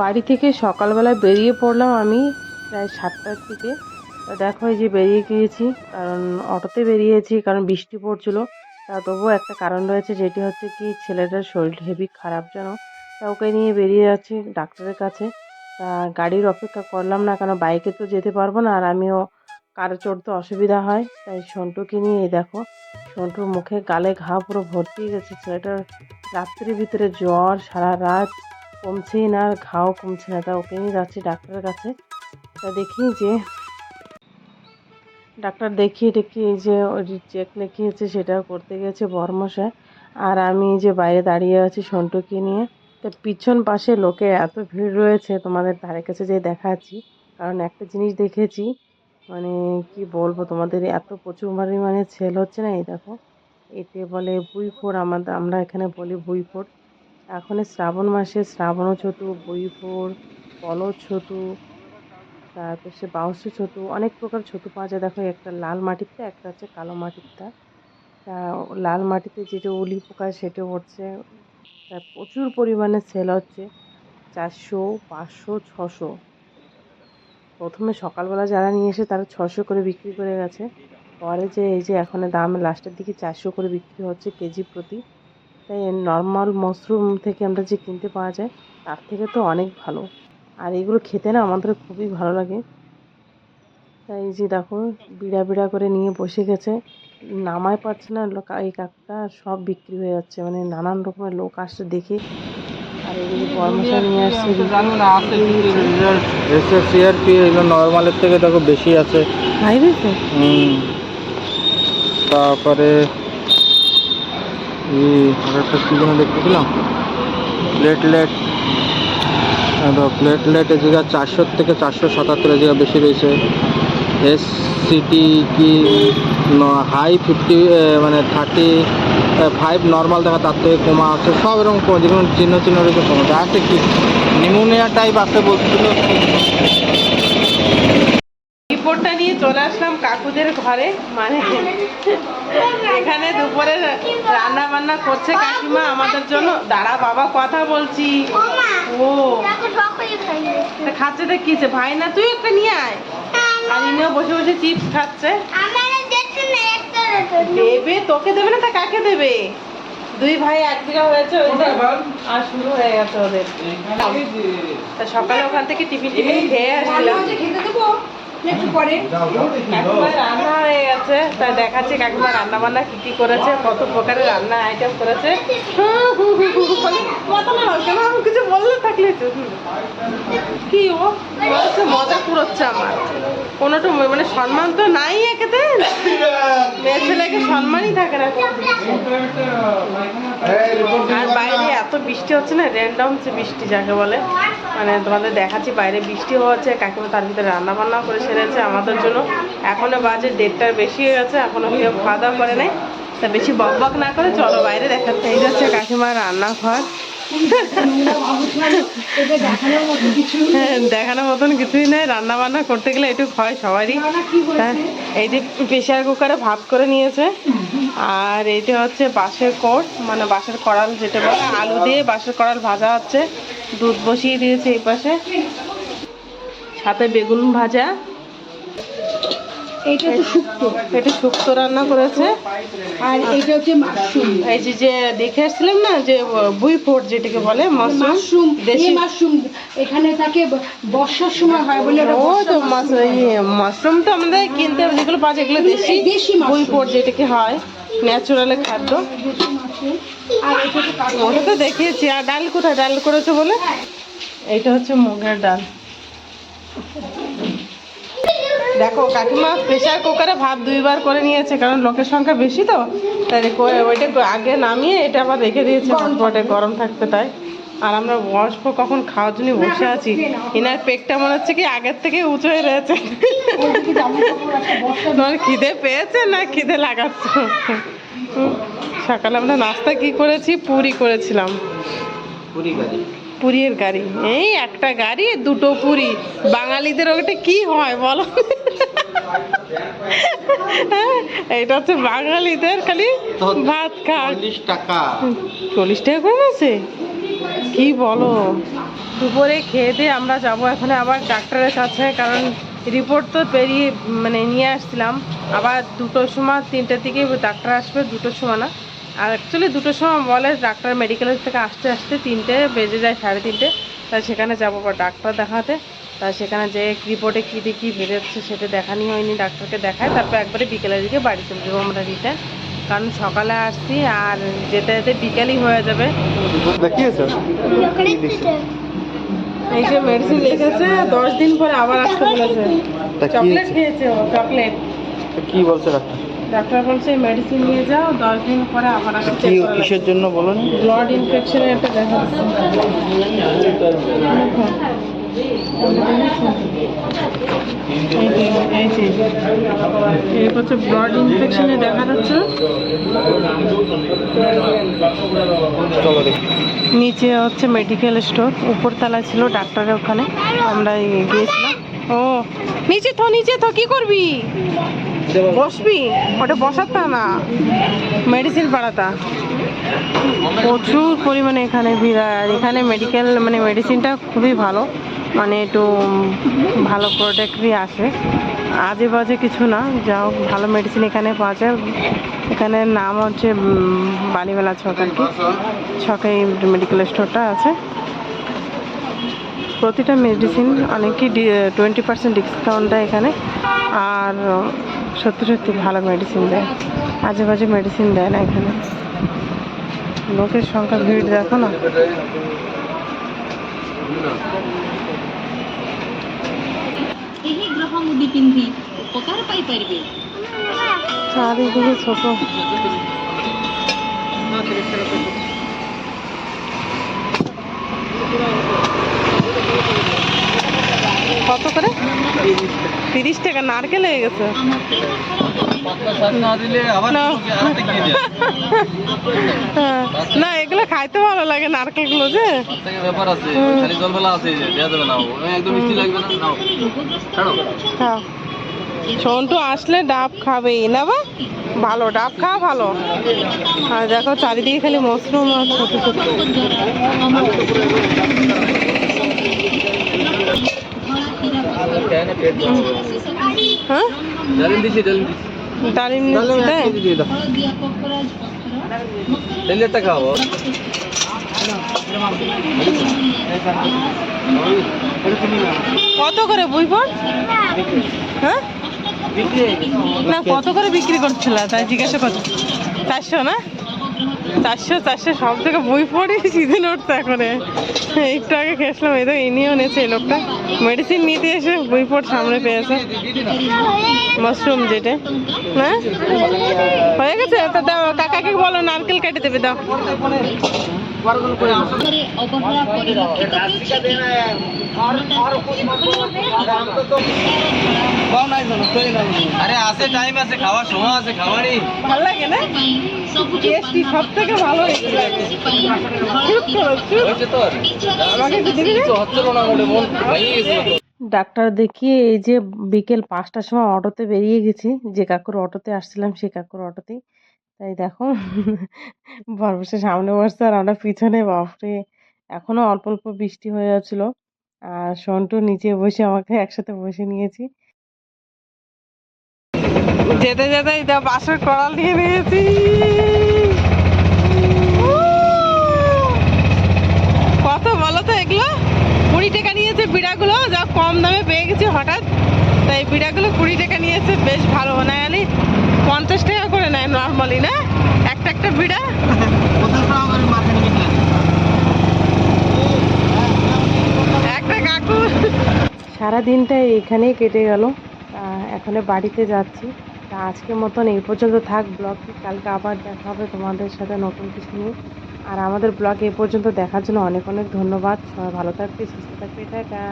বাড়ি থেকে সকালবেলা বেরিয়ে পড়লাম আমি প্রায় সাতটার দিকে। দেখো এই যে বেরিয়ে গিয়েছি, কারণ অটোতে বেরিয়েছি, কারণ বৃষ্টি পড়ছিল। তা তবুও একটা কারণ রয়েছে, যেটি হচ্ছে কি ছেলেটার শরীর হেভি খারাপ যেন। তা ওকে নিয়ে বেরিয়ে যাচ্ছি ডাক্তারের কাছে। তা গাড়ির অপেক্ষা করলাম না কারণ বাইকে তো যেতে পারব না, আর আমিও কারও চড়তে অসুবিধা হয়। তাই সন্টুকে নিয়ে দেখো, সন্টুর মুখে গালে ঘা পুরো ভর্তি গেছে। ছেলেটার রাত্রির ভিতরে জ্বর, সারা রাত কমছেই না, আর ঘাও কমছে না। তা ওকে নিয়ে যাচ্ছি ডাক্তারের কাছে। তা দেখি যে, ডাক্তার দেখিয়ে এই যে ওই চেক লিখিয়েছে সেটা করতে গেছে বর্মশায় আর আমি যে বাইরে দাঁড়িয়ে আছি সন্টুকে নিয়ে। তা পিছন পাশে লোকে এত ভিড় রয়েছে, তোমাদের ধারে কাছে যে দেখাচ্ছি। কারণ একটা জিনিস দেখেছি মানে কি বলব তোমাদের, এত প্রচুর পরিমাণে সেল হচ্ছে না এই দেখো। এতে বলে বুইফোর আমাদের, আমরা এখানে বলি বুইফোর এখন শ্রাবণ মাসে, শ্রাবণ ছতু বইফোর পলদ ছতু, তারপর সে বাউসি ছতু, অনেক প্রকার ছতু পাওয়া যায়। দেখো, একটা লাল মাটিরটা একটা হচ্ছে কালো মাটিরটা তা লাল মাটিতে যেটা উলি পোকা সেটা হচ্ছে প্রচুর পরিমাণে সেল হচ্ছে, চারশো, পাঁচশো, ছশো। প্রথমে সকালবেলা যারা নিয়ে এসে তারা ছশো করে বিক্রি করে গেছে। পরে যে এই যে এখন দাম, লাস্টের দিকে চারশো করে বিক্রি হচ্ছে কেজি প্রতি। নর্মাল মাশরুম থেকে আমরা যে কিনতে পাওয়া যায় তার থেকে তো অনেক ভালো। আর এগুলো খেতে না আমাদের খুবই ভালো লাগে। তাই এই যে দেখো বিড়া বিড়া করে নিয়ে বসে গেছে। নামায় পাচ্ছে না লোক এই কাকটা সব বিক্রি হয়ে যাচ্ছে। মানে নানান রকমের লোক আসছে দেখে। আর এগুলো পরামর্শ নিয়ে আসছে সিআরপি এগুলো নর্মালের থেকে দেখো বেশি আছে। তারপরে এই আরেকটা কী যেন দেখতেছিলাম প্লেটলেট প্লেটলেট এ চারশোর থেকে চারশো সাতাত্তর এ জায়গা বেশি রয়েছে। এস সিটি কি হাই ফিফটি মানে থার্টি ফাইভ নর্মাল দেখা তার থেকে কমা আছে। সব এরকম কম- যেরকম চিহ্ন চিহ্ন রয়েছে কমা আছে। কি? নিমোনিয়া টাইপ আছে বলছিল চলে আসলাম কাকুদের ঘরে। মানে এখানে দুপুরে রান্না বান্না করছে কাকিমা আমাদের জন্য। দাঁড়া বাবা কথা বলছি। ও। তা খাচ্ছে দেখিছে ভাই না তুই একটা নিয়ে আয়। আর ইনিও বসে বসে চিপস খাচ্ছে। দেবে? তোকে দেবে না তা কাকে দেবে? দুই ভাই এক বিঘা হয়েছে আর শুরু হয়ে গেছে ওদের। তা সকালে ওখান থেকে টিফিন টিফিন খেয়ে কাকিমা রান্না হয়ে গেছে তাই দেখাচ্ছি কাকিমা রান্না বান্না কি কি করেছে কত প্রকারের রান্না আইটেম করেছে কথা না কেন কিছু বললে থাকলে কি ও? বলছে মজা পুরোচ্ছে আমার। কোনোটা মানে সম্মান তো নাই একেতে মেয়ে ছেলেকে সম্মানই থাকে না আর বাইরে এত বৃষ্টি হচ্ছে না র্যান্ডম বৃষ্টি যাকে বলে। মানে তোমাদের দেখাচ্ছি বাইরে বৃষ্টি হচ্ছে কাকিমা তার ভিতরে রান্না বান্নাও করে সেরেছে আমাদের জন্য। এখনও বাজে দেড়টার বেশি হয়ে গেছে এখনও কেউ খাওয়া দাওয়া করে নাই। তা বেশি বক বক না করে চলো বাইরে দেখাতে। এই যাচ্ছে কাকিমার রান্নাঘর। দেখানোর মতন কিছুই নেই রান্না বান্না করতে গেলে একটু হয় সবারই। তা এই যে প্রেশার কুকারে ভাত করে নিয়েছে আর এইটা হচ্ছে বাঁশের কোট মানে বাঁশের কড়াল যেটা বলে আলু দিয়ে বাঁশের কড়াল ভাজা হচ্ছে। দুধ বসিয়ে দিয়েছে এই পাশে। সাথে বেগুন ভাজা। এইটা তো শুক্তো। এটা শুক্তো রান্না করেছে। আর এইটা হচ্ছে মাশরুম। এই যে যে দেখে আসছিলাম না যে বুই ফোট যেটাকে বলে মাশরুম দেশি। মাশরুম এখানে থাকে বর্ষার সময় হয় বলে ও তো মাশরুম। তো আমাদের কিনতে যেগুলো পাওয়া যায় এগুলো দেশি দেশি। বই যেটাকে হয় ন্যাচুরালের খাদ্য। এটা। ওটা তো দেখিয়েছি আর ডাল কোথায় ডাল করেছ বলে? এইটা হচ্ছে মুগের ডাল। দেখো কাকিমা প্রেশার কুকারে ভাত দুইবার করে নিয়েছে কারণ লোকের সংখ্যা বেশি তো। তাই করে- ওইটা আগে নামিয়ে এটা আবার রেখে দিয়েছে হটপটে গরম থাকতে তাই। আর আমরা বয়স্ক কখন খাওয়ার জন্য বসে আছি। এনার পেটটা মনে হচ্ছে কি আগের থেকে উঁচু হয়ে রয়েছে। তোমার খিদে পেয়েছে না খিদে লাগাচ্ছ? সকালে আমরা নাস্তা কি করেছি? পুরি করেছিলাম। পুরি গাড়ি। পুরীর গাড়ি। এই একটা গাড়ি দুটো পুরি। বাঙালিদের ওটা কি হয় বলো? এটা হচ্ছে বাঙালিদের খালি ভাত চল্লিশ টাকা। চল্লিশ টাকা করে আছে? কি বলো? দুপুরে খেয়ে দিয়ে আমরা যাব। এখন আবার ডাক্তারের কাছে কারণ রিপোর্ট তো বেরিয়ে মানে নিয়ে আসছিলাম। আবার দুটোর সময় তিনটের দিকে ডাক্তার আসবে দুটোর সময় না। আর অ্যাকচুয়ালি দুটোর সময় বলে ডাক্তার মেডিকেলের থেকে আসতে আসতে তিনটে বেজে যায় সাড়ে তিনটে। তাই সেখানে যাব আবার ডাক্তার দেখাতে। তাই সেখানে যে রিপোর্টে কী দিয়ে কী বেরোচ্ছে সেটা দেখানি হয়নি ডাক্তারকে দেখায় তারপর একবারে বিকেলের দিকে বাড়ি চলে যাব আমরা রিটার্ন কারণ সকালে আসছি আর যেতে যেতে বিকেলই হয়ে যাবে। এই যে মেডিসিন লিখেছে দশ দিন পরে আবার আসতে বলেছে। চকলেট খেয়েছে ও চকলেট। কি বলছে ডাক্তার? ডাক্তার বলছে মেডিসিন নিয়ে যাও দশ দিন পরে আবার আসতে কি কিসের জন্য বলুন? ব্লাড ইনফেকশনের একটা দেখা দেখা যাচ্ছে নিচে হচ্ছে মেডিকেল স্টোর উপরতলায় ছিল ডাক্তারের ওখানে, আমরা গিয়েছিলাম। ও, নিচে তো নিচে তো কি করবি? বসবি? ওটা বসাতা না মেডিসিন পাড়াতা প্রচুর পরিমাণে এখানে ভিড়, আর এখানে মেডিকেল মানে মেডিসিনটা খুবই ভালো। মানে একটু ভালো প্রোডাক্টই আসে। আজে বাজে কিছু না, যা হোক, ভালো মেডিসিন এখানে পাওয়া যায়। এখানে নাম হচ্ছে বালিমেলা ছক আর কি। ছকে মেডিকেল স্টোরটা আছে। প্রতিটা মেডিসিন অনেকই টোয়েন্টি পার্সেন্ট ডিসকাউন্ট দেয় এখানে। আর সত্যি সত্যি ভালো মেডিসিন দেয়। আজে বাজে মেডিসিন দেয় না এখানে। লোকের সংখ্যা ভিড় দেখো না। ପିନ୍ଧି ଉପକାର ପାଇପାରିବେ চারিদিকে ছোট কত করে তিরিশ টাকা নারকেল হয়ে গেছে ଆମ ପ୍ରେମ না। হ্যাঁ। এগুলো খাইতে ভালো লাগে নারকেলগুলো যে। ব্যাপার আছে খালি জলবেলা আছে এই যে দেওয়া যাবে না। একদম মিষ্টি লাগবে না নাও। ছাড়ো। খাও সন্টু আসলে ডাব খাবেই না বা? ভালো ডাব খাওয়া ভালো। আর দেখো চারিদিকে খালি মশরুম আর ছোট ছোট। হ্যাঁ? ডালিম খাব কত করে বই হ্যাঁ? না কত করে বিক্রি করছিল? তাই জিজ্ঞাসা কত চারশো না? চারশো চারশো সব থেকে বই পড়ে সিজন উঠতে করে একটু আগে খেয়েছিলাম, এই তো ইনিও নিয়েছে এই লোকটা। মেডিসিন নিতে এসে বই সামনে পেয়েছে। মাশরুম যেটা। হ্যাঁ হয়ে গেছে? তা দাও, কাকাকে বলো, নারকেল কেটে দেবে, দাও। অবহেলা পরিলক্ষিত আরে আছে। টাইম আছে সময় আছে খাওয়ারই ভালো লাগে না? ভালো হ্যাঁ, ডাক্তার দেখিয়ে এই যে বিকেল পাঁচটার সময় অটোতে বেরিয়ে গেছি। যে কাকুর অটোতে আসছিলাম সে কাকুর অটোতেই তাই দেখো বরবসে সামনে বসছে আর আমরা পিছনে, বাপরে! এখনও অল্প অল্প বৃষ্টি হয়ে যাচ্ছিল। আর সন্টু নিচে বসে আমাকে একসাথে বসে নিয়েছি। যেতে যেতে বাসের করাল নিয়ে নিয়েছি। কত বলো তো এগুলো। কুড়ি টাকা নিয়েছে বিড়াগুলো যা কম দামে পেয়ে গেছি হঠাৎ। তাই বিড়াগুলো কুড়ি টাকা নিয়েছে, বেশ ভালো। না জানি পঞ্চাশ টাকা করে নেয় নর্মালি না? একটা একটা কাকু। সারা দিনটা এখানেই কেটে গেল। এখন বাড়িতে যাচ্ছি। তা আজকের মতন এই পর্যন্ত থাক ব্লগটি কালকে আবার দেখা হবে তোমাদের সাথে নতুন কিছু নিয়ে। আর আমাদের ব্লগ এই পর্যন্ত দেখার জন্য অনেক অনেক ধন্যবাদ। সবাই ভালো থাকবে, সুস্থ থাকবে। টাটা।